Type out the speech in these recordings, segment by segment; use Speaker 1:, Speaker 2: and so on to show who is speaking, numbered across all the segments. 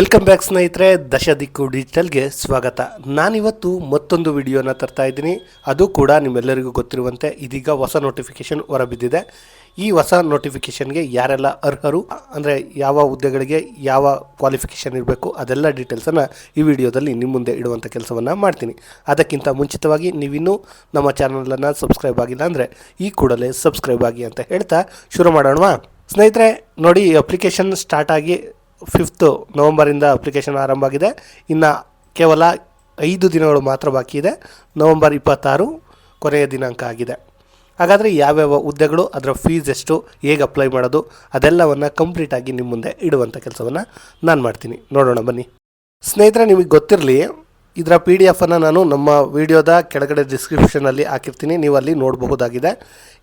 Speaker 1: Welcome back ಸ್ನೇಹಿತರೆ ದಶ ದಿಕ್ಕು ಡಿಜಿಟಲ್ಗೆ ಸ್ವಾಗತ. ನಾನಿವತ್ತು ಮತ್ತೊಂದು ವಿಡಿಯೋನ ತರ್ತಾ ಇದ್ದೀನಿ. ಅದು ಕೂಡ ನಿಮ್ಮೆಲ್ಲರಿಗೂ ಗೊತ್ತಿರುವಂತೆ ಇದೀಗ ಹೊಸ ನೋಟಿಫಿಕೇಶನ್ ಹೊರಬಿದ್ದಿದೆ. ಈ ಹೊಸ ನೋಟಿಫಿಕೇಶನ್ಗೆ ಯಾರೆಲ್ಲ ಅರ್ಹರು, ಅಂದರೆ ಯಾವ ಹುದ್ದೆಗಳಿಗೆ ಯಾವ ಕ್ವಾಲಿಫಿಕೇಷನ್ ಇರಬೇಕು, ಅದೆಲ್ಲ ಡೀಟೇಲ್ಸನ್ನು ಈ ವಿಡಿಯೋದಲ್ಲಿ ನಿಮ್ಮ ಮುಂದೆ ಇಡುವಂಥ ಕೆಲಸವನ್ನು ಮಾಡ್ತೀನಿ. ಅದಕ್ಕಿಂತ ಮುಂಚಿತವಾಗಿ ನೀವಿನ್ನೂ ನಮ್ಮ ಚಾನಲನ್ನು ಸಬ್ಸ್ಕ್ರೈಬ್ ಆಗಿಲ್ಲ ಅಂದರೆ ಈ ಕೂಡಲೇ ಸಬ್ಸ್ಕ್ರೈಬ್ ಆಗಿ ಅಂತ ಹೇಳ್ತಾ ಶುರು ಮಾಡೋಣವಾ. ಸ್ನೇಹಿತರೆ, ನೋಡಿ ಅಪ್ಲಿಕೇಶನ್ ಸ್ಟಾರ್ಟ್ ಆಗಿ ಫಿಫ್ತು ನವಂಬರಿಂದ ಅಪ್ಲಿಕೇಶನ್ ಆರಂಭ ಆಗಿದೆ ಇನ್ನು ಕೇವಲ ಐದು ದಿನಗಳು ಮಾತ್ರ ಬಾಕಿ ಇದೆ. ನವಂಬರ್ ಇಪ್ಪತ್ತಾರು ಕೊನೆಯ ದಿನಾಂಕ ಆಗಿದೆ. ಹಾಗಾದರೆ ಯಾವ್ಯಾವ ಹುದ್ದೆಗಳು, ಅದರ ಫೀಸ್ ಎಷ್ಟು, ಹೇಗೆ ಅಪ್ಲೈ ಮಾಡೋದು, ಅದೆಲ್ಲವನ್ನು ಕಂಪ್ಲೀಟಾಗಿ ನಿಮ್ಮ ಮುಂದೆ ಇಡುವಂಥ ಕೆಲಸವನ್ನು ನಾನು ಮಾಡ್ತೀನಿ. ನೋಡೋಣ, ಬನ್ನಿ. ಸ್ನೇಹಿತರೆ, ನಿಮಗೆ ಗೊತ್ತಿರಲಿ, ಇದರ ಪಿ ಡಿ ಎಫನ್ನು ನಾನು ನಮ್ಮ ವಿಡಿಯೋದ ಕೆಳಗಡೆ ಡಿಸ್ಕ್ರಿಪ್ಷನಲ್ಲಿ ಹಾಕಿರ್ತೀನಿ. ನೀವು ಅಲ್ಲಿ ನೋಡಬಹುದಾಗಿದೆ.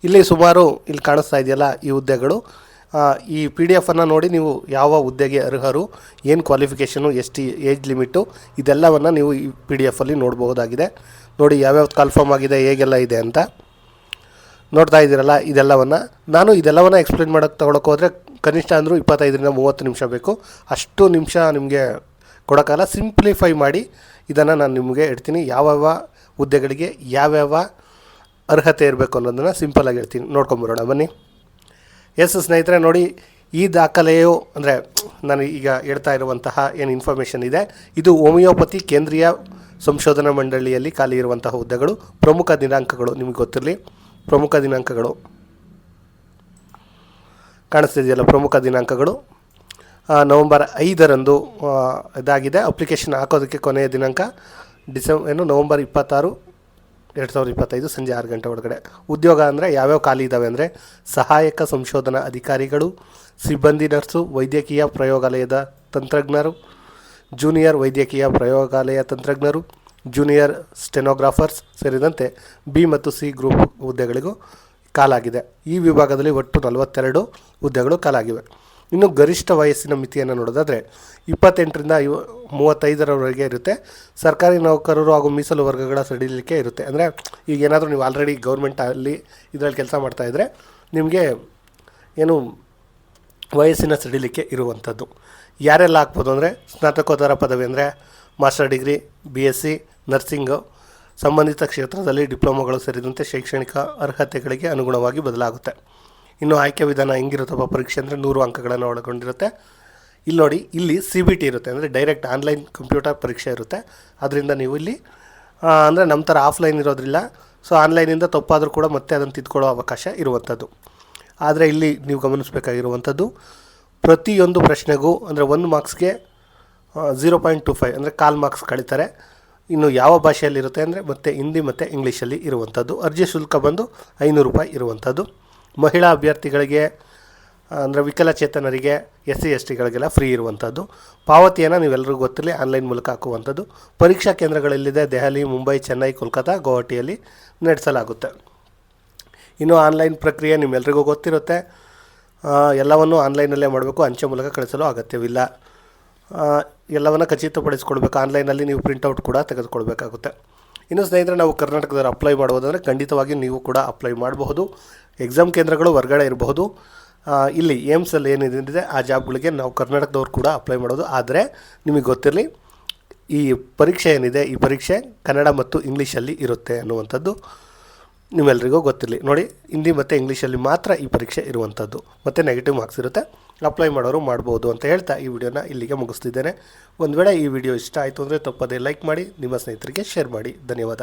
Speaker 1: ಇಲ್ಲಿ ಸುಮಾರು ಇಲ್ಲಿ ಕಾಣಿಸ್ತಾ ಇದೆಯಲ್ಲ ಈ ಹುದ್ದೆಗಳು. ಈ ಪಿ ಡಿ ಎಫನ್ನು ನೋಡಿ ನೀವು ಯಾವ ಹುದ್ದೆಗೆ ಅರ್ಹರು, ಏನು ಕ್ವಾಲಿಫಿಕೇಷನು ಎಷ್ಟು ಏಜ್ ಲಿಮಿಟು ಇದೆಲ್ಲವನ್ನು ನೀವು ಈ ಪಿ ಡಿ ಎಫಲ್ಲಿ ನೋಡಬಹುದಾಗಿದೆ. ನೋಡಿ ಯಾವ್ಯಾವ್ದು ಕನ್ಫರ್ಮ್ ಆಗಿದೆ, ಹೇಗೆಲ್ಲ ಇದೆ ಅಂತ. ನೋಡ್ತಾ ಇದ್ದೀರಲ್ಲ, ಇದೆಲ್ಲವನ್ನು. ನಾನು ಇದೆಲ್ಲವನ್ನು ಎಕ್ಸ್ಪ್ಲೇನ್ ಮಾಡೋಕ್ಕೆ ತೊಗೊಳಕ್ಕೆ ಹೋದರೆ ಕನಿಷ್ಠ ಅಂದರೂ ಇಪ್ಪತ್ತೈದರಿಂದ ಮೂವತ್ತು ನಿಮಿಷ ಬೇಕು. ಅಷ್ಟು ನಿಮಿಷ ನಿಮಗೆ ಕೊಡೋಕ್ಕಲ್ಲ ಸಿಂಪ್ಲಿಫೈ ಮಾಡಿ ಇದನ್ನು ನಾನು ನಿಮಗೆ ಹೇಳ್ತೀನಿ, ಯಾವ್ಯಾವ ಹುದ್ದೆಗಳಿಗೆ ಯಾವ್ಯಾವ ಅರ್ಹತೆ ಇರಬೇಕು ಅನ್ನೋದನ್ನು ಸಿಂಪಲಾಗಿ ಹೇಳ್ತೀನಿ. ನೋಡ್ಕೊಂಬರೋಣ ಬನ್ನಿ. ಎಸ್ ಸ್ನೇಹಿತರೆ, ನೋಡಿ, ಈ ದಾಖಲೆಯು, ಅಂದರೆ, ನಾನು ಈಗ ಹೇಳ್ತಾ ಇರುವಂತಹ ಏನು ಇನ್ಫಾರ್ಮೇಷನ್ ಇದೆ, ಇದು ಹೋಮಿಯೋಪತಿ ಕೇಂದ್ರೀಯ ಸಂಶೋಧನಾ ಮಂಡಳಿಯಲ್ಲಿ ಖಾಲಿ ಇರುವಂತಹ ಹುದ್ದೆಗಳು. ಪ್ರಮುಖ ದಿನಾಂಕಗಳು ನಿಮಗೆ ಗೊತ್ತಿರಲಿ. ಪ್ರಮುಖ ದಿನಾಂಕಗಳು. ಕಾಣಿಸ್ತಿದೆಯಲ್ಲ ಪ್ರಮುಖ ದಿನಾಂಕಗಳು. ನವಂಬರ್ ಐದರಂದು ಇದಾಗಿದೆ. ಅಪ್ಲಿಕೇಶನ್ ಹಾಕೋದಕ್ಕೆ ಕೊನೆಯ ದಿನಾಂಕ. ಡಿಸೆಂಬ ಏನು, ನವಂಬರ್ ಇಪ್ಪತ್ತಾರು. ಎರಡು ಸಾವಿರದ ಇಪ್ಪತ್ತೈದು ಸಂಜೆ ಆರು ಗಂಟೆ ಒಳಗಡೆ. ಉದ್ಯೋಗ ಅಂದರೆ ಯಾವ್ಯಾವ ಖಾಲಿ ಇದ್ದಾವೆ ಅಂದರೆ ಸಹಾಯಕ ಸಂಶೋಧನಾ ಅಧಿಕಾರಿಗಳು, ಸಿಬ್ಬಂದಿ ನರ್ಸು, ವೈದ್ಯಕೀಯ ಪ್ರಯೋಗಾಲಯದ ತಂತ್ರಜ್ಞರು, ಜೂನಿಯರ್ ವೈದ್ಯಕೀಯ ಪ್ರಯೋಗಾಲಯ ತಂತ್ರಜ್ಞರು, ಜೂನಿಯರ್ ಸ್ಟೆನೋಗ್ರಾಫರ್ಸ್ ಸೇರಿದಂತೆ ಬಿ ಮತ್ತು ಸಿ ಗ್ರೂಪ್ ಹುದ್ದೆಗಳಿಗೂ ಕಾಲಾಗಿದೆ. ಈ ವಿಭಾಗದಲ್ಲಿ ಒಟ್ಟು ನಲವತ್ತೆರಡು ಹುದ್ದೆಗಳು ಕಾಲಾಗಿವೆ. ಇನ್ನು ಗರಿಷ್ಠ ವಯಸ್ಸಿನ ಮಿತಿಯನ್ನು ನೋಡೋದಾದರೆ ಇಪ್ಪತ್ತೆಂಟರಿಂದ ಐವ, ಮೂವತ್ತೈದರವರೆಗೆ ಇರುತ್ತೆ. ಸರ್ಕಾರಿ ನೌಕರರು ಹಾಗೂ ಮೀಸಲು ವರ್ಗಗಳ ಸಡಿಲಿಕೆ ಇರುತ್ತೆ. ಅಂದರೆ ಈಗ ಏನಾದರೂ ನೀವು ಆಲ್ರೆಡಿ ಗೌರ್ಮೆಂಟಲ್ಲಿ ಇದರಲ್ಲಿ ಕೆಲಸ ಮಾಡ್ತಾಯಿದ್ರೆ ನಿಮಗೆ ಏನು ವಯಸ್ಸಿನ ಸಡಿಲಿಕೆ ಇರುವಂಥದ್ದು. ಯಾರೆಲ್ಲ ಹಾಕ್ಬೋದು ಅಂದರೆ ಸ್ನಾತಕೋತ್ತರ ಪದವಿ ಅಂದರೆ master degree B S C nursing ಸಂಬಂಧಿತ ಕ್ಷೇತ್ರದಲ್ಲಿ ಡಿಪ್ಲೊಮೊಗಳು ಸೇರಿದಂತೆ ಶೈಕ್ಷಣಿಕ ಅರ್ಹತೆಗಳಿಗೆ ಅನುಗುಣವಾಗಿ ಬದಲಾಗುತ್ತೆ. ಇನ್ನು ಆಯ್ಕೆ ವಿಧಾನ ಹೆಂಗಿರುತ್ತಪ್ಪ ಪರೀಕ್ಷೆ ಅಂದರೆ ನೂರು ಅಂಕಗಳನ್ನು ಒಳಗೊಂಡಿರುತ್ತೆ. ಇಲ್ಲಿ ನೋಡಿ, ಇಲ್ಲಿ ಸಿ ಬಿ ಟಿ ಇರುತ್ತೆ, ಅಂದರೆ ಡೈರೆಕ್ಟ್ ಆನ್ಲೈನ್ ಕಂಪ್ಯೂಟರ್ ಪರೀಕ್ಷೆ ಇರುತ್ತೆ. ಅದರಿಂದ ನೀವು ಇಲ್ಲಿ ಅಂದರೆ ನಮ್ಮ ಥರ ಆಫ್ಲೈನ್ ಇರೋದ್ರಿಲ್ಲ. ಸೊ ಆನ್ಲೈನಿಂದ ತಪ್ಪಾದರೂ ಕೂಡ ಮತ್ತೆ ಅದನ್ನು ತಿದ್ಕೊಳ್ಳೋ ಅವಕಾಶ ಇರುವಂಥದ್ದು. ಆದರೆ ಇಲ್ಲಿ ನೀವು ಗಮನಿಸಬೇಕಾಗಿರುವಂಥದ್ದು, ಪ್ರತಿಯೊಂದು ಪ್ರಶ್ನೆಗೂ ಅಂದರೆ ಒಂದು ಮಾರ್ಕ್ಸ್ಗೆ ಝೀರೋ ಪಾಯಿಂಟ್ ಟು ಫೈವ್ ಅಂದರೆ ಕಾಲ್ ಮಾರ್ಕ್ಸ್ ಕಳೀತಾರೆ. ಇನ್ನು ಯಾವ ಭಾಷೆಯಲ್ಲಿರುತ್ತೆ ಅಂದರೆ ಮತ್ತು ಹಿಂದಿ ಮತ್ತು ಇಂಗ್ಲೀಷಲ್ಲಿ ಇರುವಂಥದ್ದು. ಅರ್ಜಿ ಶುಲ್ಕ ಬಂದು ಐನೂರು ರೂಪಾಯಿ ಇರುವಂಥದ್ದು. ಮಹಿಳಾ ಅಭ್ಯರ್ಥಿಗಳಿಗೆ ಅಂದರೆ ವಿಕಲಚೇತನರಿಗೆ ಎಸ್ ಸಿ ಎಸ್ ಟಿಗಳಿಗೆಲ್ಲ ಫ್ರೀ ಇರುವಂಥದ್ದು. ಪಾವತಿಯನ್ನು ನೀವೆಲ್ಲರಿಗೂ ಗೊತ್ತಿರಲಿ, ಆನ್ಲೈನ್ ಮೂಲಕ ಹಾಕುವಂಥದ್ದು. ಪರೀಕ್ಷಾ ಕೇಂದ್ರಗಳಲ್ಲಿದೆ, ದೆಹಲಿ, ಮುಂಬೈ, ಚೆನ್ನೈ ಕೋಲ್ಕತ್ತಾ ಗುವಾಹಟಿಯಲ್ಲಿ ನಡೆಸಲಾಗುತ್ತೆ. ಇನ್ನು ಆನ್ಲೈನ್ ಪ್ರಕ್ರಿಯೆ ನಿಮ್ಮೆಲ್ಲರಿಗೂ ಗೊತ್ತಿರುತ್ತೆ. ಎಲ್ಲವನ್ನು ಆನ್ಲೈನಲ್ಲೇ ಮಾಡಬೇಕು, ಅಂಚೆ ಮೂಲಕ ಕಳಿಸಲು ಅಗತ್ಯವಿಲ್ಲ. ಎಲ್ಲವನ್ನು ಖಚಿತಪಡಿಸ್ಕೊಳ್ಬೇಕು, ಆನ್ಲೈನಲ್ಲಿ ನೀವು ಪ್ರಿಂಟೌಟ್ ಕೂಡ ತೆಗೆದುಕೊಳ್ಬೇಕಾಗುತ್ತೆ. ಇನ್ನು ಸ್ನೇಹಿತರೆ, ನಾವು ಕರ್ನಾಟಕದಲ್ಲಿ ಅಪ್ಲೈ ಮಾಡುವುದಂದರೆ ಖಂಡಿತವಾಗಿ ನೀವು ಕೂಡ ಅಪ್ಲೈ ಮಾಡಬಹುದು. ಎಕ್ಸಾಮ್ ಕೇಂದ್ರಗಳು ಹೊರಗಡೆ ಇರಬಹುದು. ಇಲ್ಲಿ ಏಮ್ಸಲ್ಲಿ ಏನಿದೆ, ಆ ಜಾಬ್ಗಳಿಗೆ ನಾವು ಕರ್ನಾಟಕದವ್ರು ಕೂಡ ಅಪ್ಲೈ ಮಾಡೋದು. ಆದರೆ ನಿಮಗೆ ಗೊತ್ತಿರಲಿ, ಈ ಪರೀಕ್ಷೆ ಏನಿದೆ, ಈ ಪರೀಕ್ಷೆ ಕನ್ನಡ ಮತ್ತು ಇಂಗ್ಲೀಷಲ್ಲಿ ಇರುತ್ತೆ ಅನ್ನುವಂಥದ್ದು ನಿಮ್ಮೆಲ್ಲರಿಗೂ ಗೊತ್ತಿರಲಿ. ನೋಡಿ, ಹಿಂದಿ ಮತ್ತು ಇಂಗ್ಲೀಷಲ್ಲಿ ಮಾತ್ರ ಈ ಪರೀಕ್ಷೆ ಇರುವಂಥದ್ದು. ಮತ್ತು ನೆಗೆಟಿವ್ ಮಾರ್ಕ್ಸ್ ಇರುತ್ತೆ. ಅಪ್ಲೈ ಮಾಡೋರು ಮಾಡ್ಬೋದು ಅಂತ ಹೇಳ್ತಾ ಈ ವಿಡಿಯೋನ ಇಲ್ಲಿಗೆ ಮುಗಿಸ್ತಿದ್ದೇನೆ. ಒಂದು ವೇಳೆ ಈ ವಿಡಿಯೋ ಇಷ್ಟ ಆಯಿತು ಅಂದರೆ ತಪ್ಪದೇ ಲೈಕ್ ಮಾಡಿ, ನಿಮ್ಮ ಸ್ನೇಹಿತರಿಗೆ ಶೇರ್ ಮಾಡಿ. ಧನ್ಯವಾದ.